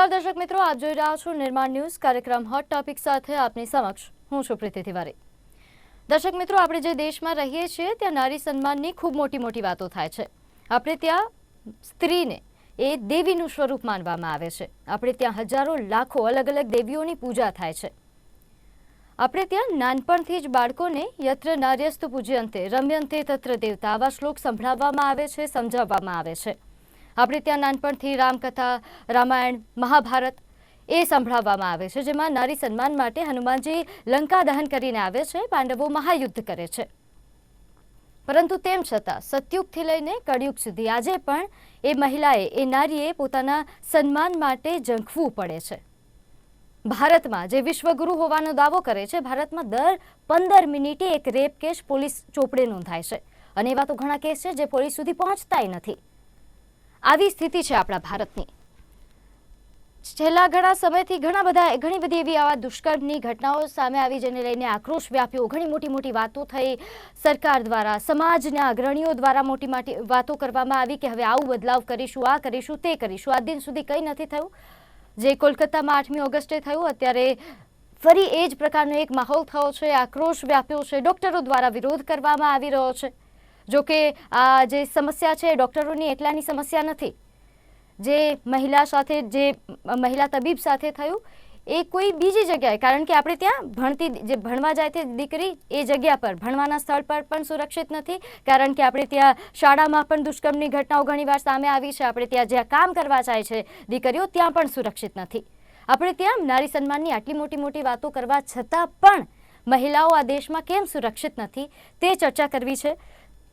નમસ્કાર દર્શક મિત્રો, આપ જોઈ રહ્યા છો નિર્માણ ન્યૂઝ કાર્યક્રમ હોટ ટોપિક સાથે આપની સમક્ષ. હું છું પ્રીતિ તિવારી. દર્શક મિત્રો, આપણે જે દેશમાં રહીએ છીએ, ત્યાં નારી સન્માનની ખૂબ મોટી મોટી વાતો થાય છે. આપણે ત્યાં સ્ત્રીને એ દેવીનું સ્વરૂપ માનવામાં આવે છે. આપણે ત્યાં હજારો લાખો અલગ અલગ દેવીઓની પૂજા થાય છે. આપણે ત્યાં નાનપણથી જ બાળકોને યત્ર નાર્યસ્તુ પૂજ્યંતે રમ્યંતે તત્ર દેવતા આવા શ્લોક સંભળાવવામાં આવે છે, સમજાવવામાં આવે છે. આપણે ત્યાં નાનપણથી રામકથા, રામાયણ, મહાભારત એ સંભળાવવામાં આવે છે, જેમાં નારી સન્માન માટે હનુમાનજી લંકા દહન કરીને આવે છે, પાંડવો મહાયુદ્ધ કરે છે. પરંતુ તેમ છતાં, સતયુગથી લઈને કળયુગ સુધી આજે પણ એ મહિલાએ, એ નારીએ પોતાના સન્માન માટે ઝંખવું પડે છે. ભારતમાં જે વિશ્વગુરુ હોવાનો દાવો કરે છે, ભારતમાં દર પંદર મિનિટે એક રેપ કેસ પોલીસ ચોપડે નોંધાય છે. અને એવા તો ઘણા કેસ છે જે પોલીસ સુધી પહોંચતાય નથી. આવી સ્થિતિ છે આપણા ભારતની. છેલ્લા ઘણા સમયથી ઘણા બધા, ઘણી બધી એવી આવા દુષ્કર્મની ઘટનાઓ સામે આવી જેને લઈને આક્રોશ વ્યાપ્યો. ઘણી મોટી મોટી વાતો થઈ સરકાર દ્વારા, સમાજના અગ્રણીઓ દ્વારા મોટી મોટી વાતો કરવામાં આવી કે હવે આવું બદલાવ કરીશું, આ કરીશું, તે કરીશું. આ દિન સુધી કંઈ નથી થયું. જે કોલકાતામાં આઠમી ઓગસ્ટે થયું, અત્યારે ફરી એ જ પ્રકારનો એક માહોલ થયો છે. આક્રોશ વ્યાપ્યો છે. ડોક્ટરો દ્વારા વિરોધ કરવામાં આવી રહ્યો છે. જો કે આ જે સમસ્યા છે ડૉક્ટરોની એકલાની સમસ્યા નથી. જે મહિલા સાથે, જે મહિલા તબીબ સાથે થયું, એ કોઈ બીજી જગ્યાએ, કારણ કે આપણે ત્યાં ભણતી, જે ભણવા જાય તે દીકરી એ જગ્યા પર, ભણવાના સ્થળ પર પણ સુરક્ષિત નથી, કારણ કે આપણે ત્યાં શાળામાં પણ દુષ્કર્મની ઘટનાઓ ઘણીવાર સામે આવી છે. આપણે ત્યાં જ્યાં કામ કરવા જાય છે દીકરીઓ, ત્યાં પણ સુરક્ષિત નથી. આપણે ત્યાં નારી સન્માનની આટલી મોટી મોટી વાતો કરવા છતાં પણ મહિલાઓ આ દેશમાં કેમ સુરક્ષિત નથી, તે ચર્ચા કરવી છે.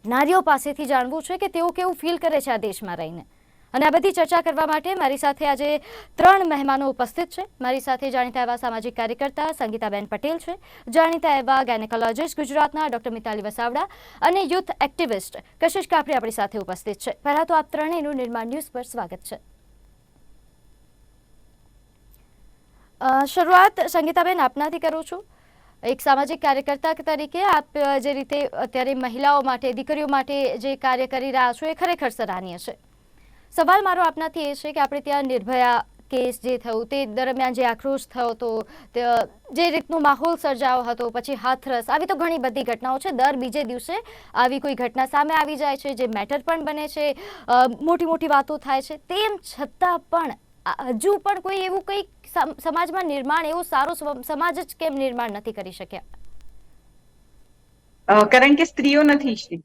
નારીઓ પાસેથી જાણવું છે કે તેઓ કેવું ફીલ કરે છે આ દેશમાં રહીને. અને આ બધી ચર્ચા કરવા માટે મારી સાથે આજે ત્રણ મહેમાનો ઉપસ્થિત છે. મારી સાથે જાણીતા એવા સામાજિક કાર્યકર્તા સંગીતાબેન પટેલ છે, જાણીતા એવા ગાયનેકોલોજીસ્ટ ગુજરાતના ડોક્ટર મિતાલી વસાવડા અને યુથ એક્ટિવિસ્ટ કશિશ કાપડી આપણી સાથે ઉપસ્થિત છે. પહેલા તો આપ ત્રણેયનું નિર્માણ ન્યૂઝ પર સ્વાગત છે. શરૂઆત સંગીતાબેન આપનાથી કરું છું. એક સામાજિક કાર્યકર્તા તરીકે આપ જે રીતે અત્યારે મહિલાઓ માટે, દીકરીઓ માટે જે કાર્ય કરી રહ્યા છો એ ખરેખર સરાહનીય છે. સવાલ મારો આપનાથી એ છે કે આપણે ત્યાં નિર્ભયા કેસ જે થયું તે દરમિયાન જે આક્રોશ થયો હતો જે રીતનો માહોલ સર્જાયો હતો, પછી હાથરસ, આવી તો ઘણી બધી ઘટનાઓ છે. દર બીજે દિવસે આવી કોઈ ઘટના સામે આવી જાય છે, જે મેટર પણ બને છે મોટી મોટી વાતો થાય છે. તેમ છતાં પણ હજુ પણ કોઈ એવું કંઈક સમાજમાં નિર્માણ, એવો સારો સમ- સમાજ જ કેમ નિર્માણ નથી કરી શક્યા? કારણ કે સ્ત્રીઓ નથી ઈચ્છતી.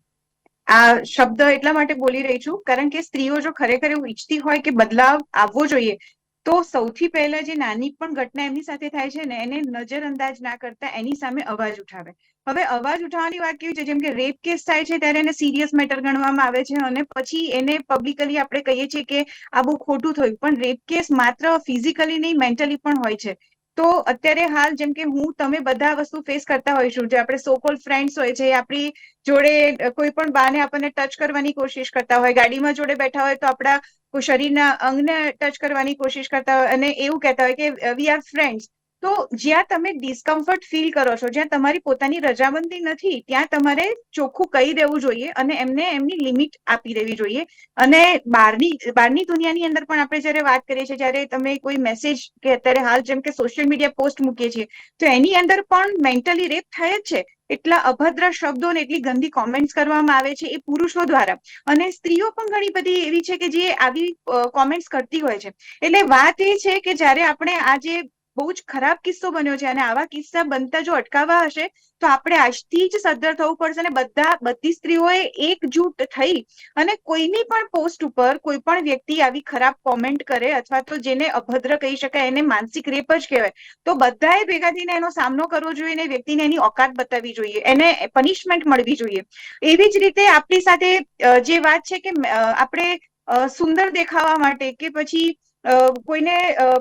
આ શબ્દ એટલા માટે બોલી રહી છું, કારણ કે સ્ત્રીઓ જો ખરેખર એવું ઈચ્છતી હોય કે બદલાવ આવવો જોઈએ તો સૌથી પહેલા જે નાની પણ ઘટના એમની સાથે થાય છે ને, એને નજરઅંદાજ ના કરતા એની સામે અવાજ ઉઠાવે. હવે અવાજ ઉઠાવવાની વાત કેવી છે? જેમ કે રેપ કેસ થાય છે ત્યારે એને સિરિયસ મેટર ગણવામાં આવે છે અને પછી એને પબ્લિકલી આપણે કહીએ છીએ કે આ બહુ ખોટું થયું. પણ રેપ કેસ માત્ર ફિઝિકલી નહીં મેન્ટલી પણ હોય છે. તો અત્યારે હાલ જેમ કે હું, તમે બધા વસ્તુ ફેસ કરતા હોઈશું. જે આપણે સોકોલ ફ્રેન્ડ્સ હોય છે, આપણી જોડે કોઈ પણ બાને આપણને ટચ કરવાની કોશિશ કરતા હોય, ગાડીમાં જોડે બેઠા હોય તો આપણા શરીરના અંગને ટચ કરવાની કોશિશ કરતા હોય અને એવું કહેતા હોય કે વી આર ફ્રેન્ડ્સ તો જ્યાં તમે ડિસ્કમ્ફર્ટ ફીલ કરો છો, જ્યાં તમારી પોતાની રજામંદી નથી, ત્યાં તમારે ચોખ્ખું કહી દેવું જોઈએ અને એમને એમની લિમિટ આપી દેવી જોઈએ. અને બહારની બહારની દુનિયાની અંદર પણ આપણે જ્યારે વાત કરીએ છીએ, જ્યારે તમે કોઈ મેસેજ કે અત્યારે હાલ જેમ કે સોશિયલ મીડિયા પોસ્ટ મૂકીએ છીએ, તો એની અંદર પણ મેન્ટલી રેપ થાય જ છે. એટલા અભદ્ર શબ્દો ને એટલી ગંદી કોમેન્ટ્સ કરવામાં આવે છે એ પુરુષો દ્વારા. અને સ્ત્રીઓ પણ ઘણી બધી એવી છે કે જે આવી કોમેન્ટ્સ કરતી હોય છે. એટલે વાત એ છે કે જ્યારે આપણે આ જે બહુ જ ખરાબ કિસ્સો બન્યો છે અને આવા કિસ્સા બનતા જો અટકાવવા હશે, તો આપણે આજથી જ સદ્ધર થવું પડશે અને બધા, બધી સ્ત્રીઓએ એકજૂટ થઈ અને કોઈની પણ પોસ્ટ ઉપર કોઈ પણ વ્યક્તિ આવી ખરાબ કોમેન્ટ કરે અથવા તો જેને અભદ્ર કહી શકાય, એને માનસિક રેપ જ કહેવાય, તો બધાએ ભેગા થઈને એનો સામનો કરવો જોઈએ અને વ્યક્તિને એની ઓકાત બતાવવી જોઈએ, એને પનિશમેન્ટ મળવી જોઈએ. એવી જ રીતે આપણી સાથે જે વાત છે કે આપણે સુંદર દેખાવા માટે કે પછી કોઈને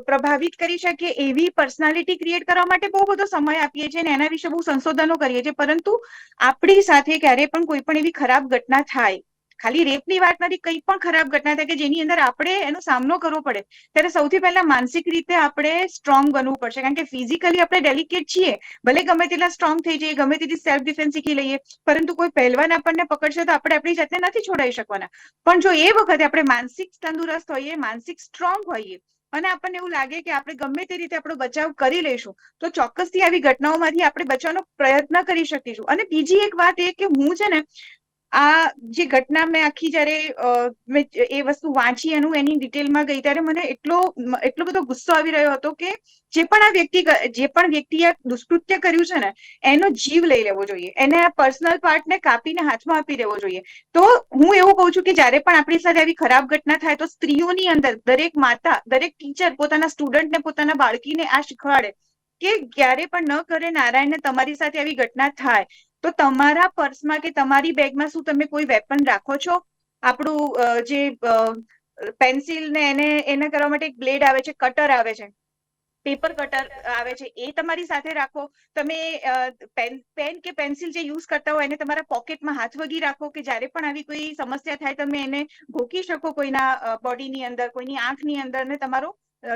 પ્રભાવિત કરી શકીએ એવી પર્સનાલિટી ક્રિએટ કરવા માટે બહુ બધો સમય આપીએ છીએ અને એના વિશે બહુ સંશોધનો કરીએ છીએ. પરંતુ આપણી સાથે ક્યારે પણ કોઈ પણ એવી ખરાબ ઘટના થાય ખાલી રેપની વાત નથી, કંઈ પણ ખરાબ ઘટના થાય કે જેની અંદર આપણે એનો સામનો કરવો પડે, ત્યારે સૌથી પહેલા માનસિક રીતે આપણે સ્ટ્રોંગ બનવું પડશે. કારણ કે ફિઝિકલી આપણે ડેલિકેટ છીએ, ભલે ગમે તેટલા સ્ટ્રોંગ થઈ જઈએ, ગમે તેટલી સેલ્ફ ડિફેન્સ શીખી લઈએ, પરંતુ કોઈ પહેલવાન આપણને પકડશે તો આપણે આપણી જાતને નથી છોડાવી શકવાના. પણ જો એ વખતે આપણે માનસિક તંદુરસ્ત હોઈએ, માનસિક સ્ટ્રોંગ હોઈએ, અને આપણને એવું લાગે કે આપણે ગમે તે રીતે આપણો બચાવ કરી લઈશું, તો ચોક્કસથી આવી ઘટનાઓમાંથી આપણે બચવાનો પ્રયત્ન કરી શકીશું. અને બીજી એક વાત એ કે હું છે ને આ જે ઘટના મેં આખી જયારે એ વસ્તુ વાંચી એનું, એની ડિટેલમાં ગઈ ત્યારે મને એટલો એટલો બધો ગુસ્સો આવી રહ્યો હતો કે જે પણ આ વ્યક્તિ, જે પણ વ્યક્તિએ દુષ્કૃત્ય કર્યું છે ને, એનો જીવ લઈ લેવો જોઈએ. એને આ પર્સનલ પાર્ટને કાપીને હાથમાં આપી દેવો જોઈએ. તો હું એવું કહું છું કે જ્યારે પણ આપણી સાથે આવી ખરાબ ઘટના થાય, તો સ્ત્રીઓની અંદર દરેક માતા, દરેક ટીચર પોતાના સ્ટુડન્ટને, પોતાના બાળકીને આ શીખવાડે કે ક્યારે પણ ન કરે નારાયણને તમારી સાથે આવી ઘટના થાય. તો તમારા પર્સમાં કે તમારી બેગમાં શું તમે કોઈ વેપન રાખો છો? આપણું જે પેન્સિલ ને એને એને કરવા માટે એક બ્લેડ આવે છે કટર આવે છે. પેપર કટર આવે છે, એ તમારી સાથે રાખો. તમે પેન પેન કે પેન્સિલ જે યુઝ કરતા હોય એને તમારા પોકેટમાં હાથ વગી રાખો કે જ્યારે પણ આવી કોઈ સમસ્યા થાય તમે એને ભોકી શકો કોઈના બોડીની અંદર, કોઈની આંખની અંદર ને તમારો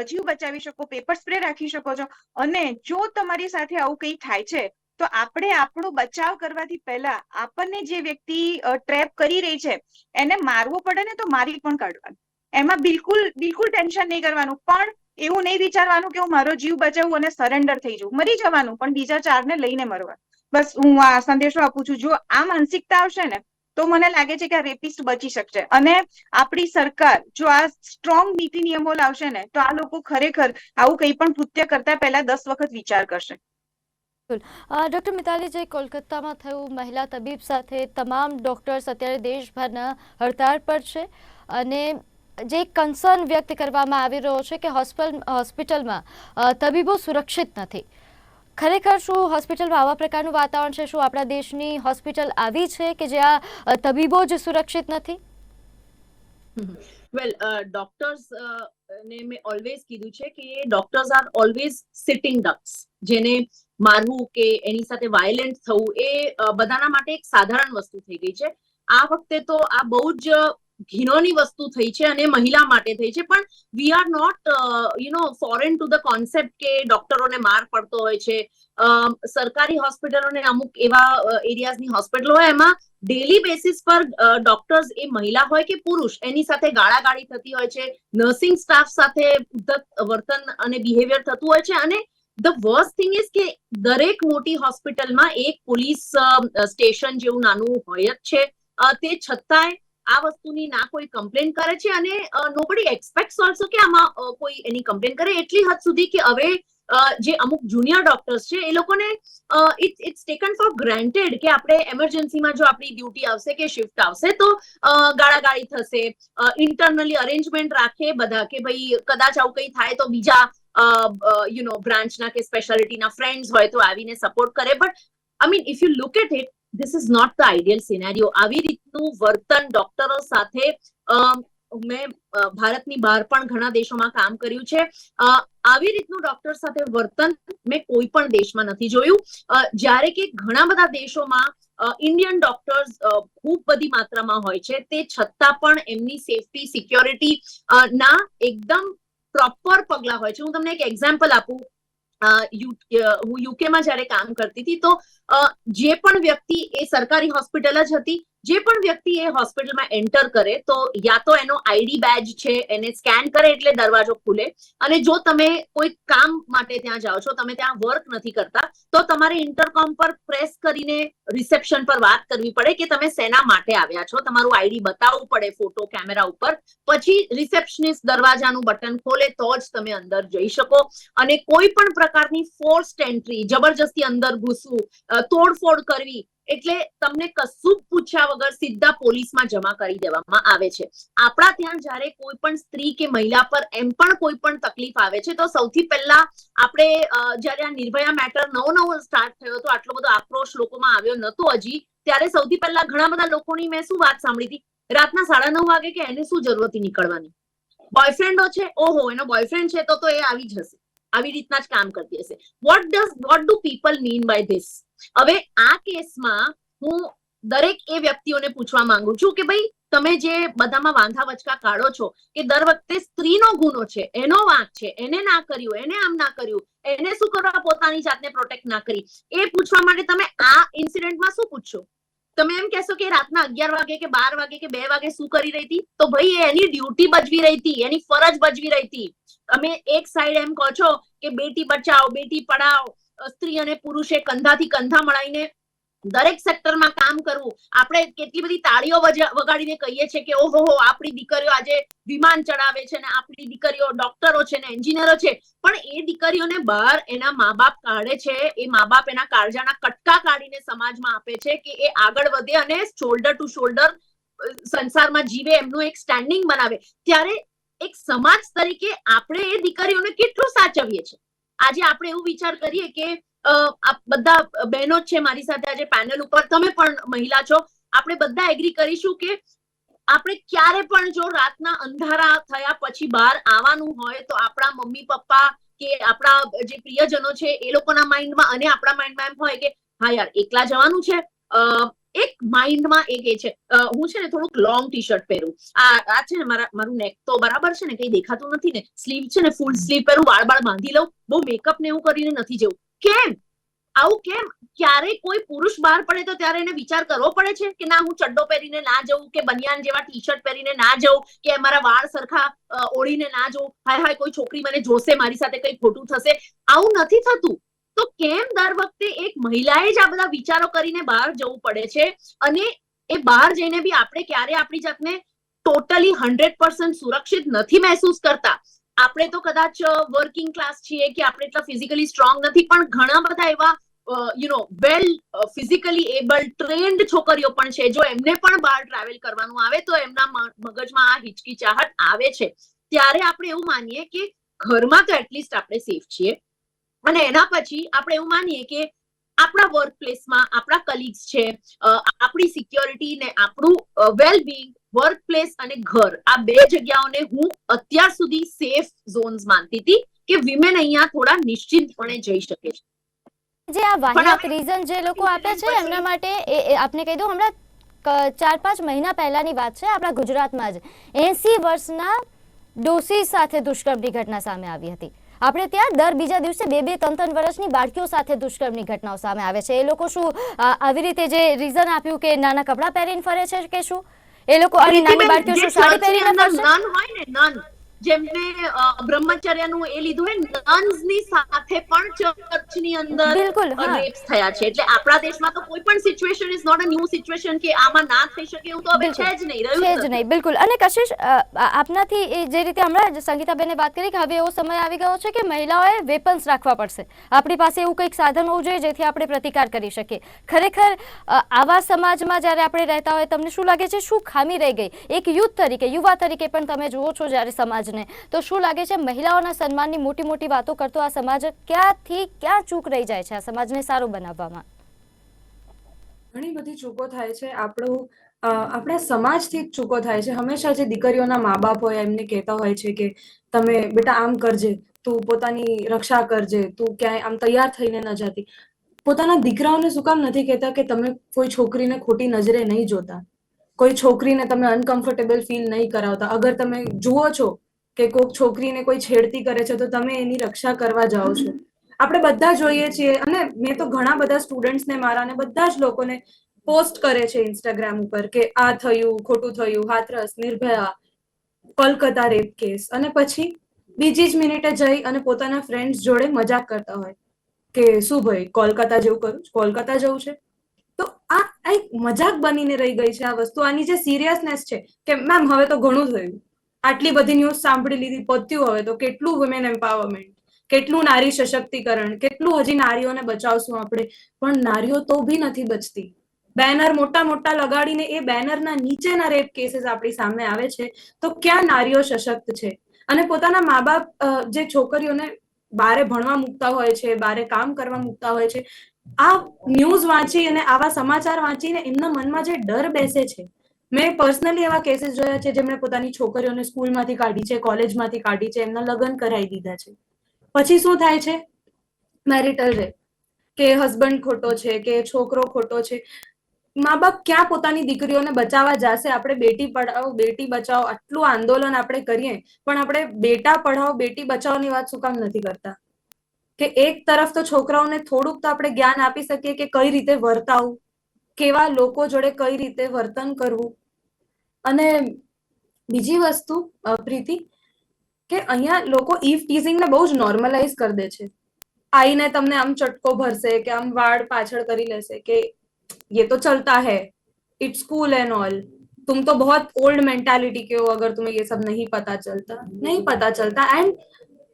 જીવ બચાવી શકો પેપર સ્પ્રે રાખી શકો છો. અને જો તમારી સાથે આવું કંઈ થાય છે તો આપણે આપણો બચાવ કરવાથી પહેલા આપણને જે વ્યક્તિ ટ્રેપ કરી રહી છે, એને મારવો પડે ને તો મારી પણ કાઢવાનું. એમાં બિલકુલ બિલકુલ ટેન્શન નહીં કરવાનું. પણ એવું નહીં વિચારવાનું કે હું મારો જીવ બચાવું અને સરેન્ડર થઈ જવું મરી જવાનું, પણ બીજા ચારને લઈને મરવાનું. બસ હું આ સંદેશો આપું છું. જો આ માનસિકતા આવશે ને, તો મને લાગે છે કે આ રેપિસ્ટ બચી શકશે. અને આપણી સરકાર, જો આ સ્ટ્રોંગ નીતિ નિયમો લાવશે ને, તો આ લોકો ખરેખર આવું કંઈ પણ કૃત્ય કરતા પહેલા દસ વખત વિચાર કરશે. ડૉક્ટર મિતાલી, જે કોલકાતામાં થયું મહિલા તબીબ સાથે તમામ ડૉક્ટર્સ અત્યારે દેશભરના હડતાળ પર છે અને જે કન્સર્ન વ્યક્ત કરવામાં આવી રહ્યો છે કે હોસ્પિટલ હોસ્પિટલમાં તબીબો સુરક્ષિત નથી. ખરેખર શું હોસ્પિટલમાં આવા પ્રકારનું વાતાવરણ છે? શું આપણા દેશની હોસ્પિટલ આવી છે કે જ્યાં તબીબો જ સુરક્ષિત નથી? વેલ ડોક્ટર્સ ને મેં ઓલવેઝ કીધું છે કે doctors are always sitting ducks જેને મારવું કે એની સાથે વાયલેન્ટ થવું એ બધાના માટે એક સાધારણ વસ્તુ થઈ ગઈ છે. આ વખતે તો આ બહુ જ ઘીનોની વસ્તુ થઈ છે અને મહિલા માટે થઈ છે. પણ we are not you know foreign to the concept કે ડોક્ટરોને માર પડતો હોય છે. સરકારી હોસ્પિટલોને અમુક એવા એરિયાઝની હોસ્પિટલો હોય, એમાં ડેલી બેસિસ પર ડોક્ટર્સ એ મહિલા હોય કે પુરુષ, એની સાથે ગાળાગાળી થતી હોય છે. નર્સિંગ સ્ટાફ સાથે વર્તન અને બિહેવિયર થતું હોય છે અને ધ વર્સ્ટ થિંગ ઇઝ કે દરેક મોટી હોસ્પિટલમાં એક પોલીસ સ્ટેશન જેવું નાનું હોય જ છે. તે છતાંય આ વસ્તુની ના કોઈ કમ્પ્લેન કરે છે અને નોબડી એક્સપેક્ટ્સ ઓલસો કે આમાં કોઈ એની કમ્પ્લેન કરે. એટલી હદ સુધી કે હવે જે અમુક જુનિયર ડોક્ટર્સ છે, એ લોકોને it it's taken for granted કે આપણે એમરજન્સીમાં જો આપણી ડ્યુટી આવશે કે શિફ્ટ આવશે તો ગાળાગાળી થશે. ઇન્ટરનલી અરેન્જમેન્ટ રાખે બધા કે ભાઈ કદાચ આવું કંઈ થાય તો બીજા યુ નો બ્રાન્ચના કે સ્પેશિયાલિટીના ફ્રેન્ડ્સ હોય તો આવીને સપોર્ટ કરે. But I mean if you look at it this is not the ideal scenario આવી રીતનું વર્તન ડોક્ટરો સાથે મેં ભારતની બહાર પણ ઘણા દેશોમાં કામ કર્યું છે. આવી રીતનું ડોક્ટર સાથે વર્તન મેં કોઈ પણ દેશમાં નથી જોયું. જ્યારે કે ઘણા બધા દેશોમાં ઇન્ડિયન ડોક્ટર્સ ખૂબ બધી માત્રામાં હોય છે. તે છતાં પણ એમની સેફટી સિક્યોરિટી ના, એકદમ પ્રોપર પગલા હોય છે. હું તમને એક એક્ઝામ્પલ આપું. હું યુકેમાં જ્યારે કામ કરતી હતી તો જે પણ વ્યક્તિ એ સરકારી હોસ્પિટલ જ હતી જે પણ વ્યક્તિ એ હોસ્પિટલમાં એન્ટર કરે, તો યા તો એનો આઈડી બેજ છે, એને સ્કેન કરે એટલે દરવાજો ખુલે. અને જો તમે કોઈ કામ માટે ત્યાં જાઓ છો, તમે ત્યાં વર્ક નથી કરતા, તો તમારે ઇન્ટરકોમ પર પ્રેસ કરીને રિસેપ્શન પર વાત કરવી પડે કે તમે શેના માટે આવ્યા છો. તમારું આઈડી બતાવવું પડે ફોટો કેમેરા ઉપર. પછી રિસેપ્શનિસ્ટ દરવાજાનું બટન ખોલે, તો જ તમે અંદર જઈ શકો. અને કોઈ પણ પ્રકારની ફોર્સ્ડ એન્ટ્રી જબરજસ્તી અંદર ઘૂસવું તોડફોડ કરવી એટલે તમને કશું પૂછ્યા વગર સીધા પોલીસમાં જમા કરી દેવામાં આવે છે. આપણા ત્યાં જ્યારે કોઈ પણ સ્ત્રી કે મહિલા પર એમ પણ કોઈ પણ તકલીફ આવે છે, તો સૌથી પહેલા આપણે જ્યારે આ નિર્ભયા મેટર નવો નવો સ્ટાર્ટ થયો હતો, આટલો બધો આક્રોશ લોકોમાં આવ્યો નતો હજી, ત્યારે સૌથી પહેલા ઘણા બધા લોકોની મેં શું વાત સાંભળી હતી? રાતના સાડા નવ વાગે કે એને શું જરૂર હતી નીકળવાની? બોયફ્રેન્ડો છે? ઓહો, એનો બોયફ્રેન્ડ છે તો તો એ આવી જ હશે. આવી રીતના જ કામ કરતી હશે. What does what do people mean by this હવે આ કેસમાં હું દરેક એ વ્યક્તિઓને પૂછવા માંગુ છું કે ભાઈ, તમે જે બધામાં વાંધા વચકા કાઢો છો કે દર વખતે સ્ત્રીનો ગુનો છે, એનો વાંક છે, એને ના કર્યું, એને આમ ના કર્યું, એને શું કરવા પોતાની જાતને પ્રોટેક્ટ ના કરી? એ પૂછવા માટે તમે આ ઇન્સિડન્ટમાં શું પૂછશો? તમે એમ કહેશો કે રાતના અગિયાર વાગે કે બાર વાગે કે બે વાગે શું કરી રહી હતી? તો ભાઈ એની ડ્યુટી બજવી રહી હતી, એની ફરજ બજવી રહી હતી. તમે એક સાઈડ એમ કહો છો કે બેટી બચાવો બેટી પઢાઓ સ્ત્રી અને પુરુષે કંધાથી કંધા મળાઈને દરેક સેક્ટરમાં કામ કરવું. આપણે કેટલી બધી તાળીઓ વગાડીને કહીએ છીએ કે ઓહો હો, આપણી દીકરીઓ આજે વિમાન ચડાવે છે ને આપણી દીકરીઓ ડોક્ટરો છે ને એન્જિનિયરો છે. પણ એ દીકરીઓને બહાર એના મા બાપ કાઢે છે. એ મા બાપ એના કાળજાના કટકા કાઢીને સમાજમાં આપે છે કે એ આગળ વધે અને શોલ્ડર ટુ શોલ્ડર સંસારમાં જીવે, એમનું એક સ્ટેન્ડિંગ બનાવે. ત્યારે એક સમાજ તરીકે આપણે એ દીકરીઓને કેટલું સાચવીએ છીએ? આજે આપણે એવું વિચાર કરીએ કે બધા બહેનો છે મારી સાથે આજે પેનલ ઉપર. તમે પણ મહિલા છો. આપણે બધા એગ્રી કરીશું કે આપણે ક્યારે પણ જો રાતના અંધારા થયા પછી બહાર આવવાનું હોય તો આપણા મમ્મી, પપ્પા કે આપણા જે પ્રિયજનો છે એ લોકોના માઇન્ડમાં અને આપણા માઇન્ડમાં એમ હોય કે હા યાર, એકલા જવાનું છે. એક માઇન્ડમાં એક એ છે. હું છે ને થોડુંક લોંગ ટી શર્ટ પહેરું. આ આ છે ને મારા, મારું નેક તો બરાબર છે ને કઈ દેખાતું નથી ને. સ્લીવ છે ને ફૂલ સ્લીવ પહેરું વાળ બાળ બાંધી લઉં. બહુ મેકઅપ ને એવું કરીને નથી જવું. કેમ? આવું કેમ? ક્યારે કોઈ પુરુષ બહાર પડે તો ત્યારે એને વિચાર કરવો પડે છે કે ના, હું ચડ્ડો પહેરીને ના જઉં કે બનિયાન જેવા ટી શર્ટ પહેરીને ના જઉં કે મારા વાળ સરખા ઓળીને ના જઉં હાય હાય, કોઈ છોકરી મને જોશે, મારી સાથે કઈ ખોટું થશે? આવું નથી થતું. તો કેમ દર વખતે એક મહિલાએ જ આ બધા વિચારો કરીને બહાર જવું પડે છે? અને એ બહાર જઈને બી આપણે ક્યારે આપણી જાતને ટોટલી હંડ્રેડ પર્સન્ટ સુરક્ષિત નથી મહેસૂસ કરતા? આપણે તો કદાચ વર્કિંગ ક્લાસ છીએ કે આપણે એટલા ફિઝિકલી સ્ટ્રોંગ નથી, પણ ઘણા બધા એવા you know well physically able trained છોકરીઓ પણ છે, જો એમને પણ બહાર ટ્રાવેલ કરવાનું આવે, તો એમના મગજમાં આ હિચકિચાહટ આવે છે. ત્યારે આપણે એવું માનીએ કે ઘરમાં તો એટલીસ્ટ આપણે સેફ છીએ. અને એના પછી આપણે એવું માનીએ કે આપણા વર્ક પ્લેસમાં આપણા કલીગ્સ છે આપણી સિક્યોરિટી ને આપણું વેલ બિંગ વર્ક પ્લેસ અને ઘર. આ બે જગ્યાઓને હું અત્યાર સુધી સેફ ઝોન્સ માનતી હતી કે વિમેન અહીંયા થોડા નિશ્ચિતપણે જઈ શકે છે. જે આ વાહિયાત રીઝન જે લોકો આપે છે એમના માટે આપને કહી દઉં હમણાં ચાર પાંચ મહિના પહેલાની વાત છે આપણા ગુજરાતમાં જ. એસી વર્ષના ડોસી સાથે દુષ્કર્મની ઘટના સામે આવી હતી. આપણે ત્યાં દર બીજા દિવસે બે બે ત્રણ ત્રણ વર્ષની બાળકીઓ સાથે દુષ્કર્મની ઘટનાઓ સામે આવે છે. એ લોકો શું આવી રીતે જે રીઝન આપ્યું કે નાના કપડાં પહેરીને ફરે છે કે શું? એ લોકો અને નાની બાળકીઓ શું સાડી પહેરીને ફરશે? નન હોય ને નન. જેમને બ્રહ્મચર્યનું એ લીધું હોય નન્સની સાથે પણ ચર્ચની અંદર રેપ્સ થયા છે. એટલે આપણા દેશમાં તો કોઈ પણ situation is not a new situation કે આમાં ના થઈ શકે એવું તો હવે છે જ નહીં રહ્યું છે જ નહીં બિલકુલ. અને કશિશ આપનાથી એ જે રીતે હમણાં સંગીતાબેને વાત કરી કે હવે એવો સમય આવી ગયો છે કે મહિલાઓએ વેપન્સ રાખવા પડશે. આપણી પાસે એવું કંઈક સાધન હોવું જોઈએ જેથી આપણે પ્રતિકાર કરી શકીએ. ખરેખર આવા સમાજમાં જ્યારે આપણે રહેતા હોય તમને શું લાગે છે? શું ખામી રહી ગઈ? એક યુથ તરીકે યુવા તરીકે પણ તમે જુઓ છો જ્યારે સમાજને તો શું લાગે છે, મહિલાઓના સન્માનની મોટી મોટી વાતો કરતો આ સમાજ ક્યાંથી ક્યાં ચૂક રહી જાય છે આ સમાજને સારું બનાવવામાં? ઘણી બધી ચૂકો થાય છે. આપણું આપણા સમાજથી ચૂકો થાય છે. હંમેશા જે દીકરીઓના મા બાપ હોય, એમને કહેતા હોય છે કે, તમે બેટા આમ કરજે, તું પોતાની રક્ષા કરજે, તું ક્યાંય આમ તૈયાર થઈને ન જતી. પોતાના દીકરાઓને શું કામ નથી કહેતા કે, તમે કોઈ છોકરીને ખોટી નજરે નહીં જોતા. કોઈ છોકરીને તમે અનકમ્ફર્ટેબલ ફીલ નહીં કરાવતા. અગર તમે જુઓ છો કે કોઈક છોકરીને કોઈ છેડતી કરે છે, તો તમે એની રક્ષા કરવા જાઓ છો. આપણે બધા જોઈએ છીએ અને મેં તો ઘણા બધા સ્ટુડન્ટ્સને મારા ને બધા જ લોકોને પોસ્ટ કરે છે ઇન્સ્ટાગ્રામ ઉપર કે આ થયું, ખોટું થયું, હાથરસ, નિર્ભયા, કોલકાતા રેપ કેસ. અને પછી બીજી જ મિનિટે જઈ અને પોતાના ફ્રેન્ડ્સ જોડે મજાક કરતા હોય કે શું ભાઈ, કોલકાતા જેવું કરું કોલકાતા જવું છે? તો આ આ એક મજાક બનીને રહી ગઈ છે આ વસ્તુ. આની જે સિરિયસનેસ છે, કે મેમ હવે તો ઘણું થયું. આટલી બધી ન્યૂઝ સાંભળી લીધી, પત્યું હવે તો કેટલું વુમેન એમ્પાવરમેન્ટ કેટલું નારી સશક્તિકરણ, કેટલું હજી નારીઓને બચાવશું આપણે. પણ નારીઓ તો બી નથી બચતી. બેનર મોટા મોટા લગાડીને એ બેનરના નીચેના રેપ કેસીસ આપણી સામે આવે છે, તો ક્યાં નારીઓ સશક્ત છે? અને પોતાના મા બાપ જે છોકરીઓને બારે ભણવા મૂકતા હોય છે, બારે કામ કરવા મૂકતા હોય છે, આ ન્યૂઝ વાંચી અને આવા સમાચાર વાંચીને એમના મનમાં જે ડર બેસે છે મેં પર્સનલી એવા કેસીસ જોયા છે જેમણે પોતાની છોકરીઓને સ્કૂલમાંથી કાઢી છે કોલેજમાંથી કાઢી છે, એમના લગ્ન કરાવી દીધા છે. પછી શું થાય છે? મેરિટલ રે કે હસબન્ડ ખોટો છે, કે છોકરો ખોટો છે. મા બાપ ક્યાં પોતાની દીકરીઓને બચાવવા જશે? આપણે બેટી પઢાઓ બેટી બચાવો, આટલું આંદોલન આપણે કરીએ, પણ આપણે બેટા પઢાઓ બેટી બચાવોની વાત શું કામ નથી કરતા? કે એક તરફ તો છોકરાઓને થોડુંક તો આપણે જ્ઞાન આપી શકીએ કે કઈ રીતે વર્તાવું, કેવા લોકો જોડે કઈ રીતે વર્તન કરવું. અને બીજી વસ્તુ અ, પ્રીતિ કે અહીંયા લોકો ઈવ ટીઝિંગને બહુ જ નોર્મલાઇઝ કરી દે છે આઈને તમને આમ ચટકો ભરશે કે આમ વાળ પાછળ કરી લેશે કે ये तो चलता है इट्स कूल एंड ऑल तुम तो बहुत ओल्ड मेंटालिटी के हो अगर तुम्हें ये सब नहीं पता चलता नहीं पता चलता एंड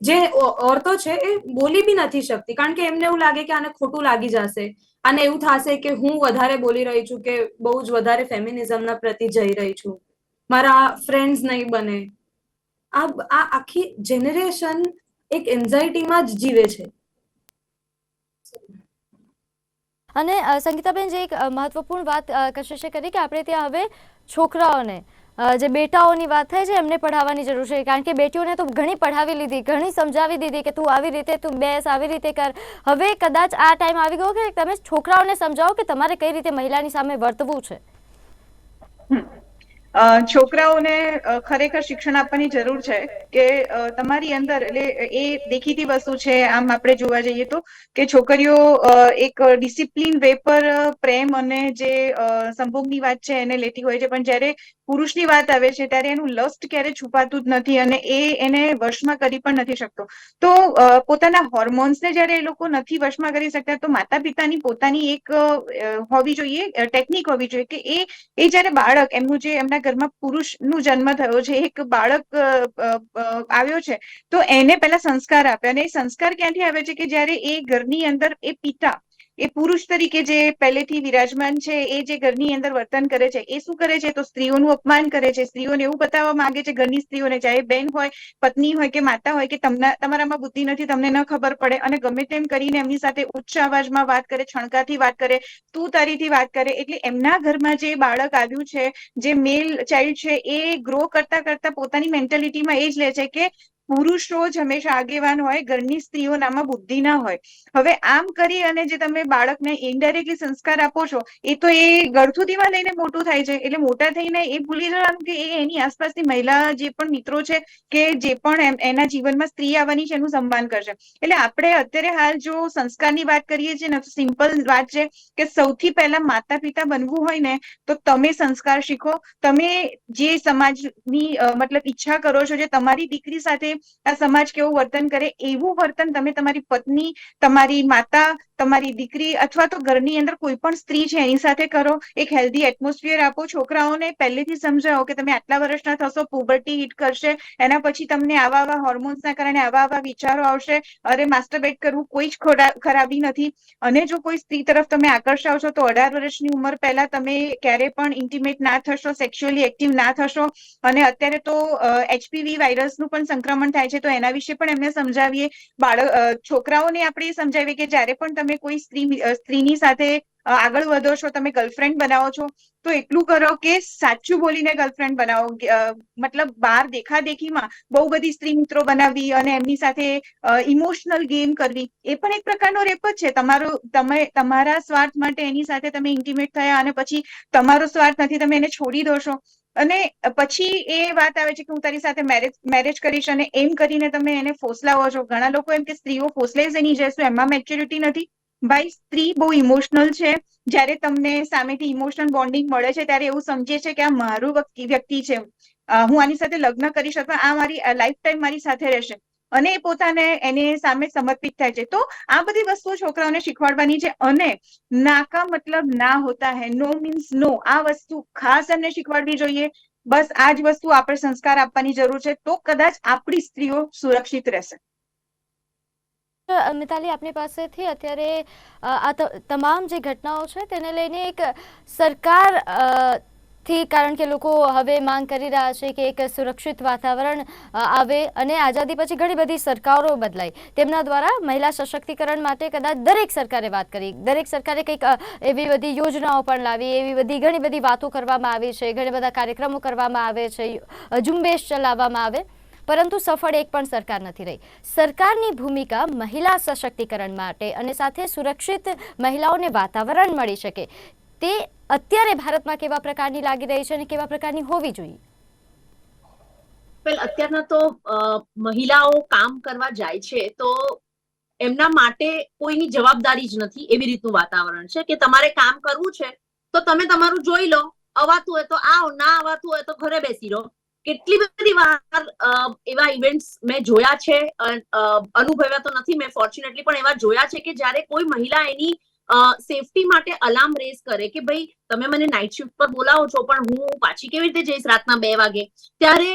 જે ઓરતો છે એ બોલી બી નથી શકતી. કારણ કે એમને એવું લાગે કે આને ખોટું લાગી જશે. અને એવું થશે કે હું વધારે બોલી રહી છું કે બહુ જ વધારે ફેમિનિઝમના પ્રતિ જઈ રહી છું. મારા ફ્રેન્ડ્સ નહીં બને. આ આ આખી જનરેશન એક એન્ઝાઇટીમાં જ જીવે છે. અને સંગીતાબેન જે એક મહત્વપૂર્ણ વાત કશિશે કરી કે આપણે ત્યાં હવે છોકરાઓને જે બેટાઓની વાત થાય છે, એમને પઢાવવાની જરૂર છે. કારણ કે બેટીઓને તો ઘણી પઢાવી લીધી, ઘણી સમજાવી દીધી કે તું આવી રીતે તું બેસ, આવી રીતે કર. હવે કદાચ આ ટાઈમ આવી ગયો કે તમે છોકરાઓને સમજાવો કે તમારે કઈ રીતે મહિલાની સામે વર્તવું છે? છોકરાઓને ખરેખર શિક્ષણ આપવાની જરૂર છે કે તમારી અંદર એટલે એ દેખીતી વસ્તુ છે, આમ આપણે જોવા જઈએ તો, કે છોકરીઓ એક ડિસિપ્લિન વે પર પ્રેમ અને જે સંભોગની વાત છે એને લેતી હોય છે. પણ જ્યારે પુરુષની વાત આવે છે ત્યારે એનું લસ્ટ ક્યારે છુપાતું જ નથી અને એ એને વશમાં કરી પણ નથી શકતો. તો પોતાના હોર્મોન્સને જ્યારે એ લોકો નથી વશમાં કરી શકતા, તો માતા પિતાની પોતાની એક હોવી જોઈએ ટેકનિક હોવી જોઈએ કે એ એ જ્યારે બાળક, એમનું જે એમના ઘરમાં પુરુષનું જન્મ થયો છે, એક બાળક આવ્યો છે, તો એને પહેલા સંસ્કાર આપે. અને એ સંસ્કાર ક્યાંથી આવે છે કે જ્યારે એ ઘરની અંદર એ પિતા એ પુરુષ તરીકે જે પહેલેથી વિરાજમાન છે, એ જે ઘરની અંદર વર્તન કરે છે, એ શું કરે છે? તો સ્ત્રીઓનું અપમાન કરે છે. સ્ત્રીઓને એવું બતાવવા માંગે છે, ઘરની સ્ત્રીઓને, ચાહે બેન હોય, પત્ની હોય કે માતા હોય, કે તમને, તમારામાં બુદ્ધિ નથી, તમને ન ખબર પડે. અને ગમે તેમ કરીને એમની સાથે ઉચ્ચ અવાજમાં વાત કરે છણકાથી વાત કરે, તું તારીથી વાત કરે. એટલે એમના ઘરમાં જે બાળક આવ્યું છે, જે મેલ ચાઇલ્ડ છે, એ ગ્રો કરતા કરતા પોતાની મેન્ટેલિટીમાં એ જ લે છે કે પુરુષો જ હંમેશા આગેવાન હોય, ઘરની સ્ત્રીઓનામાં બુદ્ધિ ના હોય. હવે આમ કરી અને જે તમે બાળકને ઇનડાયરેક્ટલી સંસ્કાર આપો છો, એ તો એ ગળથુદીમાં લઈને મોટું થાય છે. એટલે મોટા થઈને એ ભૂલી જવાનું કે એ એની આસપાસની મહિલા જે પણ મિત્રો છે કે જે પણ એના જીવનમાં સ્ત્રી આવવાની છે એનું સન્માન કરશે. એટલે આપણે અત્યારે હાલ જો સંસ્કારની વાત કરીએ છીએ સિમ્પલ વાત છે કે સૌથી પહેલા માતા પિતા બનવું હોય ને, તો તમે સંસ્કાર શીખો. તમે જે સમાજની મતલબ ઈચ્છા કરો છો, જે તમારી દીકરી સાથે આ સમાજ કેવું વર્તન કરે એવું વર્તન તમે તમારી પત્ની, તમારી માતા, તમારી દીકરી અથવા તો ઘરની અંદર કોઈ પણ સ્ત્રી છે, એની સાથે કરો. એક હેલ્ધી એટમોસ્ફિયર આપો. છોકરાઓને પહેલેથી સમજાવો કે તમે આટલા વર્ષના થશો પુબર્ટી હિટ કરશે, એના પછી તમને આવા આવા હોર્મોન્સના કારણે આવા આવા વિચારો આવશે. અરે માસ્ટરબેટ કરવું કોઈ જ ખરાબી નથી. અને જો કોઈ સ્ત્રી તરફ તમે આકર્ષાવ છો, તો અઢાર વર્ષની ઉંમર પહેલા તમે ક્યારે પણ ઇન્ટિમેટ ના થશો સેક્સ્યુઅલી એક્ટિવ ના થશો. અને અત્યારે તો એચપીવી વાયરસનું પણ સંક્રમણ થાય છે, તો એના વિશે પણ એમને સમજાવીએ. બાળક છોકરાઓને આપણે સમજાવીએ કે જ્યારે પણ તમે કોઈ સ્ત્રી સ્ત્રીની સાથે આગળ વધો છો, તમે ગર્લફ્રેન્ડ બનાવો છો, તો એટલું કરો કે સાચું બોલીને ગર્લફ્રેન્ડ બનાવો. મતલબ બહાર દેખાદેખીમાં બહુ બધી સ્ત્રી મિત્રો બનાવવી અને એમની સાથે ઇમોશનલ ગેમ કરવી. એ પણ એક પ્રકારનો રેપ જ છે. તમારો, તમે, તમારા સ્વાર્થ માટે એની સાથે તમે ઇન્ટિમેટ થયા અને પછી તમારો સ્વાર્થ નથી, તમે એને છોડી દો છો. અને પછી એ વાત આવે છે કે હું તારી સાથે મેરેજ મેરેજ કરીશ અને એમ કરીને તમે એને ફોસલાવો છો. ઘણા લોકો એમ કે સ્ત્રીઓ ફોસલાઈ જ એની જશું એમાં મેચ્યોરિટી નથી? ભાઈ, સ્ત્રી બહુ ઇમોશનલ છે. જ્યારે તમને સામેથી ઇમોશનલ બોન્ડિંગ મળે છે, ત્યારે એવું સમજે છે કે આ મારું વ્યક્તિ છે. હું આની સાથે લગ્ન કરીશ અથવા આ મારી લાઈફ ટાઈમ મારી સાથે રહેશે. અને એ પોતાને એની સામે સમર્પિત થાય છે. તો આ બધી વસ્તુઓ છોકરાઓને શીખવાડવાની છે અને નાકા મતલબ ના હોતા હૈ. નો મીન્સ નો આ વસ્તુ ખાસ એમને શીખવાડવી જોઈએ. બસ આ જ વસ્તુ આપણે સંસ્કાર આપવાની જરૂર છે. તો કદાચ આપણી સ્ત્રીઓ સુરક્ષિત રહેશે. મિતાલી, આપની પાસેથી અત્યારે આ તમામ જે ઘટનાઓ છે, તેને લઈને એક સરકાર થી કારણ કે લોકો હવે માંગ કરી રહ્યા છે કે એક સુરક્ષિત વાતાવરણ આવે અને આઝાદી પછી ઘણી બધી સરકારો બદલાઈ તેમના દ્વારા મહિલા સશક્તિકરણ માટે કદાચ દરેક સરકારે વાત કરી. દરેક સરકારે કંઈક એવી બધી યોજનાઓ પણ લાવી, એવી બધી ઘણી બધી વાતો કરવામાં આવી છે, ઘણા બધા કાર્યક્રમો કરવામાં આવે છે ઝુંબેશ ચલાવવામાં આવે. પરંતુ સફળ એક પણ સરકાર નથી રહી. સરકારની ભૂમિકા મહિલા સશક્તિકરણ માટે અને સાથે સુરક્ષિત મહિલાઓને વાતાવરણ મળી શકે. તે અત્યારે ભારતમાં કેવા પ્રકારની લાગી રહી છે અને કેવા પ્રકારની હોવી જોઈએ? વેલ અત્યારના તો મહિલાઓ કામ કરવા જાય છે, તો એમના માટે કોઈની જવાબદારી જ નથી એવી રીતનું વાતાવરણ છે કે તમારે કામ કરવું છે, તો તમે તમારું જોઈ લો, અવાતું હોય તો આવો, ના અવાતું હોય તો ઘરે બેસી રહો. કેટલી બધી વાર એવા ઇવેન્ટ્સ મેં જોયા છે અનુભવ્યા તો નથી મેં ફોર્ચ્યુનેટલી પણ એવા જોયા છે કે જ્યારે કોઈ મહિલા એની સેફટી માટે અલાર્મ રેઝ કરે કે ભાઈ તમે મને નાઇટ શિફ્ટ પર બોલાવો છો, પણ હું પાછી કેવી રીતે જઈશ રાતના બે વાગે? ત્યારે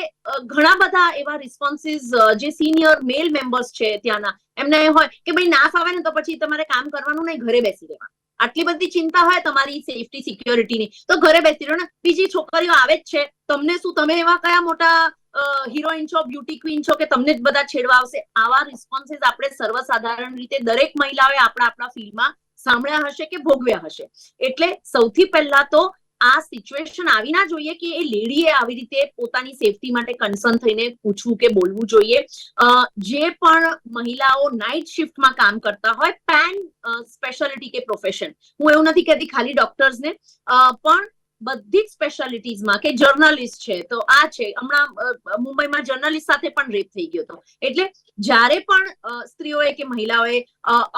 ઘણા બધા એવા રિસ્પોન્સીસ જે સિનિયર મેલ મેમ્બર્સ છે ત્યાંના, એમને હોય કે ભાઈ ના ફાવે ને તો પછી તમારે કામ કરવાનું નહીં, ઘરે બેસી રહેવાનું. આટલી બધી ચિંતા હોય તમારી સેફટી સિક્યોરિટીની તો ઘરે બેસી રહ્યો ને, બીજી છોકરીઓ આવે જ છે, તમને શું, તમે એવા કયા મોટા હિરોઈન છો બ્યુટી ક્વીન છો કે તમને જ બધા છેડવા આવશે? આવા રિસ્પોન્સીસ આપણે સર્વસાધારણ રીતે દરેક મહિલાઓએ આપણા આપણા ફિલ્ડમાં સાંભળ્યા હશે કે ભોગવ્યા હશે? એટલે સૌથી પહેલા તો આ સિચ્યુએશન આવી ના જોઈએ કે એ લેડીએ આવી રીતે પોતાની સેફટી માટે કન્સર્ન થઈને પૂછવું કે બોલવું જોઈએ. જે પણ મહિલાઓ નાઇટ શિફ્ટમાં કામ કરતા હોય પેન સ્પેશિયાલિટી કે પ્રોફેશન હું એવું નથી કહેતી ખાલી ડોક્ટર્સને પણ બધી જ સ્પેશિયાલિટીઝમાં કે જર્નલિસ્ટ છે, તો આ છે. હમણાં મુંબઈમાં જર્નલિસ્ટ સાથે પણ રેપ થઈ ગયો હતો. એટલે જ્યારે પણ સ્ત્રીઓએ કે મહિલાઓએ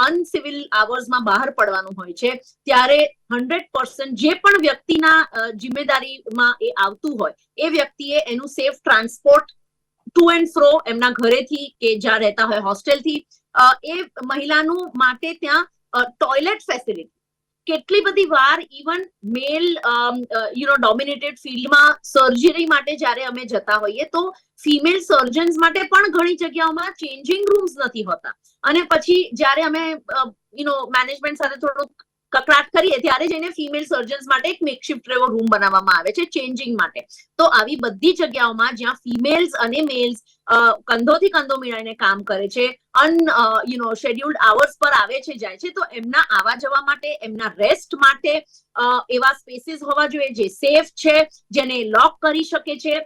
અનસિવિલ આવર્સમાં બહાર પડવાનું હોય છે, ત્યારે હંડ્રેડ પર્સન્ટ જે પણ વ્યક્તિના જિમ્મેદારીમાં એ આવતું હોય, એ વ્યક્તિએ એનું safe transport to and fro એમના ઘરેથી કે જ્યાં રહેતા હોય હોસ્ટેલથી એ મહિલાનું માટે ત્યાં ટોયલેટ ફેસિલિટી કેટલી બધી વાર even male you know dominated ફિલ્ડમાં સર્જરી માટે જ્યારે અમે જતા હોઈએ, તો ફિમેલ સર્જન્સ માટે પણ ઘણી જગ્યાઓમાં ચેન્જિંગ રૂમ્સ નથી હોતા. અને પછી જ્યારે અમે યુ નો મેનેજમેન્ટ સાથે થોડું કકડાટ કરીએ ત્યારે જઈને ફિમેલ સર્જન્સ માટે એક મેકશિફ્ટ એવો રૂમ બનાવવામાં આવે છે ચેન્જિંગ માટે. તો આવી બધી જગ્યાઓમાં જ્યાં ફિમેલ્સ અને મેલ્સ કંધોથી કંધો મિળાઈને કામ કરે છે, અન યુ નો શેડ્યુલ્ડ આવર્સ પર આવે છે, જાય છે, તો એમના આવા જવા માટે, એમના રેસ્ટ માટે એવા સ્પેસીસ હોવા જોઈએ જે સેફ છે, જેને લોક કરી શકે છે.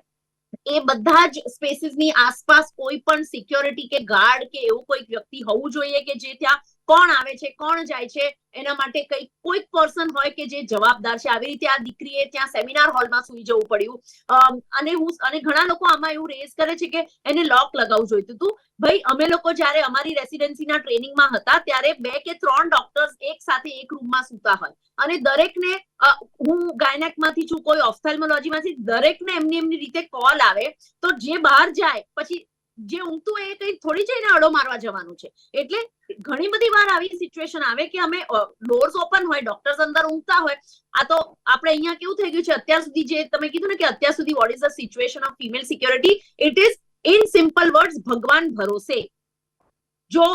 એ બધા જ સ્પેસીસની આસપાસ કોઈ પણ સિક્યોરિટી કે ગાર્ડ કે એવું કોઈક વ્યક્તિ હોવું જોઈએ કે જે ત્યાં કોણ આવે છે, કોણ જાય છે, એના માટે કઈ કોઈક પર્સન હોય કે જે જવાબદાર છે. આવી રીતે આ દીકરીએ ત્યાં સેમિનાર હોલમાં સુઈ જવું પડ્યું. અને હું અને ઘણા લોકો આમાં એવું રેઝ કરે છે કે એને લોક લગાવવું જોઈતું હતું. ભાઈ, અમે લોકો જ્યારે અમારી રેસિડેન્સીના ટ્રેનિંગમાં હતા ત્યારે બે કે ત્રણ ડોક્ટર્સ એક સાથે એક રૂમમાં સૂતા હોય. અને દરેકને હું ગાયનેકમાંથી છું, કોઈ ઓફથેલ્મોલોજીમાંથી દરેકને એમની એમની રીતે કોલ આવે. તો જે બહાર જાય, પછી જે ઊંઘતું એ કઈ થોડી જઈને અડો મારવા જવાનું છે. એટલે ઘણી બધી વાર આવી સિચ્યુએશન આવે કે અમે ડોર્સ ઓપન હોય ડોક્ટર્સ અંદર ઊંઘતા હોય. આ તો આપણે અહીંયા કેવું થઈ ગયું છે, અત્યાર સુધી જે તમે કીધું ને કે અત્યાર સુધી what is the situation of female security it is in simple words ભગવાન ભરોસે. જો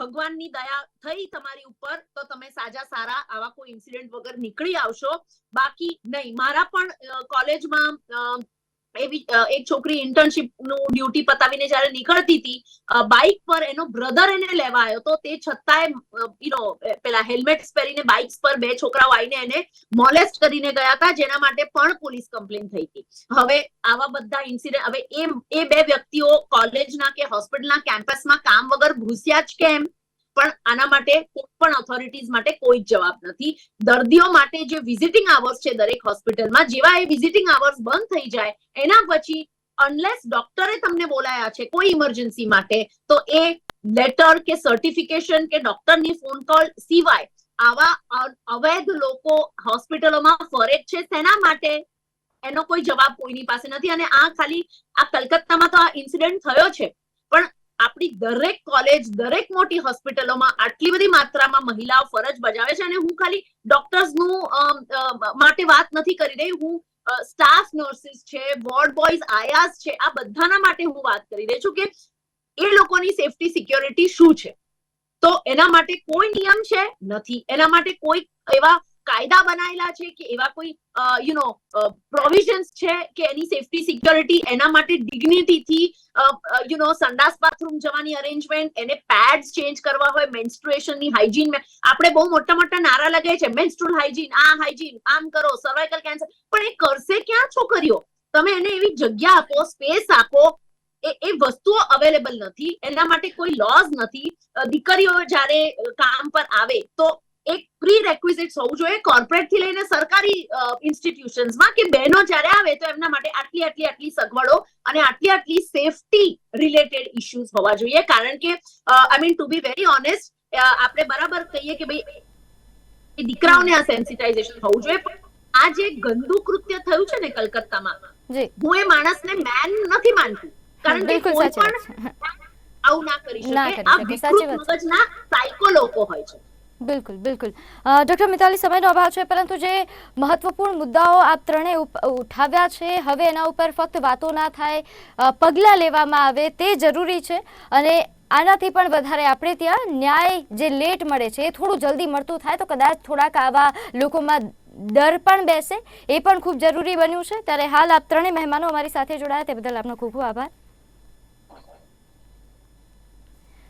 ભગવાનની દયા થઈ તમારી ઉપર, તો તમે સાજા સારા આવા કોઈ ઇન્સિડન્ટ વગર નીકળી આવશો. બાકી નહીં, મારા પણ કોલેજમાં એવી એક છોકરી ઇન્ટર્નશિપનું ડ્યુટી પતાવીને જયારે નીકળતી હતી બાઇક પર એનો બ્રધર એને લેવા આવ્યો તો તે છતાંય યુ નો પેલા હેલ્મેટ પહેરીને બાઇક્સ પર બે છોકરાઓ આવીને એને મોલેસ્ટ કરીને ગયા હતા, જેના માટે પણ પોલીસ કમ્પ્લેન થઈ હતી. હવે આવા બધા ઇન્સિડન્ટ હવે એ એ બે વ્યક્તિઓ કોલેજના કે હોસ્પિટલના કેમ્પસમાં કામ વગર ઘૂસ્યા જ કેમ? પણ આના માટે કોઈ પણ ઓથોરિટીઝ માટે કોઈ જ જવાબ નથી. દર્દીઓ માટે જે વિઝિટિંગ આવર્સ છે દરેક હોસ્પિટલમાં જેવા એ વિઝિટિંગ આવર્સ બંધ થઈ જાય, એના પછી અનલેસ ડોક્ટરે તમને બોલાયા છે કોઈ ઇમરજન્સી માટે, તો એ લેટર કે સર્ટિફિકેશન કે ડોક્ટરની ફોન કોલ સિવાય આવા અવૈધ લોકો હોસ્પિટલોમાં ફરે છે, તેના માટે એનો કોઈ જવાબ કોઈની પાસે નથી. અને આ ખાલી આ કલકત્તામાં તો આ ઇન્સિડન્ટ થયો છે. પણ આપણી દરેક કોલેજ દરેક મોટી હોસ્પિટલોમાં આટલી બધી માત્રામાં મહિલાઓ ફરજ બજાવે છે અને હું ખાલી ડોક્ટર્સનું નું માટે વાત નથી કરી રહી. હું સ્ટાફ નર્સિસ છે વોર્ડ બોયઝ આયાસ છે, આ બધાના માટે હું વાત કરી રહી છું કે એ લોકોની સેફટી સિક્યોરિટી શું છે? તો એના માટે કોઈ નિયમ છે નથી. એના માટે કોઈ એવા કાયદા બનાયેલા છે કે એવા કોઈ યુ નો પ્રોવિઝન્સ છે કે એની સેફટી સિક્યોરિટી એના માટે ડિગ્નિટીથી યુ નો સંડાસ બાથરૂમ જવાની અરેન્જમેન્ટ એને પેડ્સ ચેન્જ કરવા હોય મેન્સ્ટ્રુએશનની હાઇજીન આપણે બહુ મોટા મોટા નારા લગાય છે મેન્સ્ટ્રુઅલ હાઇજીન આ હાઇજીન આમ કરો સર્વાઇકલ કેન્સર પણ એ કરશે ક્યાં છોકરીઓ? તમે એને એવી જગ્યા આપો સ્પેસ આપો, એ એ વસ્તુઓ અવેલેબલ નથી, એના માટે કોઈ લોઝ નથી. દીકરીઓ જ્યારે કામ પર આવે તો એક પ્રી રેક્વિઝિટ હોવું જોઈએ કોર્પોરેટથી લઈને સરકારી ઇન્સ્ટિટ્યુશન્સમાં કે બહેનો જ્યારે આવે તો એમના માટે આટલી આટલી આટલી સગવડો અને આટલી આટલી સેફટી રિલેટેડ ઇશ્યુઝ હોવા જોઈએ. કારણ કે I mean to be very honest આપણે બરાબર કહીએ કે ભાઈ દીકરાઓને આ સેન્સિટાઇઝેશન હોવું જોઈએ. પણ આ જે ગંદુ કૃત્ય થયું છે ને કલકત્તામાં હું એ માણસને મેન નથી માનતી. કારણ કે કોઈ પણ આવું ના કરી શકે. આ વિકૃત મગજના સાયકો લોકો હોય છે. બિલકુલ બિલકુલ. ડૉક્ટર મિતાલી, સમયનો અભાવ છે, પરંતુ જે મહત્વપૂર્ણ મુદ્દાઓ આપ ત્રણે ઉપ- ઉઠાવ્યા છે, હવે એના ઉપર ફક્ત વાતો ના થાય પગલાં લેવામાં આવે તે જરૂરી છે અને આનાથી પણ વધારે આપણે ત્યાં ન્યાય જે લેટ મળે છે એ થોડું જલ્દી મળતું થાય તો કદાચ થોડાક આવા લોકોમાં ડર પણ બેસે. એ પણ ખૂબ જરૂરી બન્યું છે. ત્યારે હાલ આપ ત્રણેય મહેમાનો અમારી સાથે જોડાયા, તે બદલ આપનો ખૂબ ખૂબ આભાર.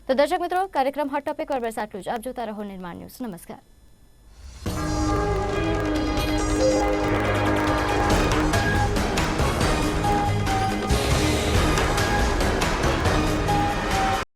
તો દર્શક મિત્રો, કાર્યક્રમ હોટ ટોપિક પર બસ આટલું જ આપ જોતા રહો નિર્માણ ન્યૂઝ. નમસ્કાર.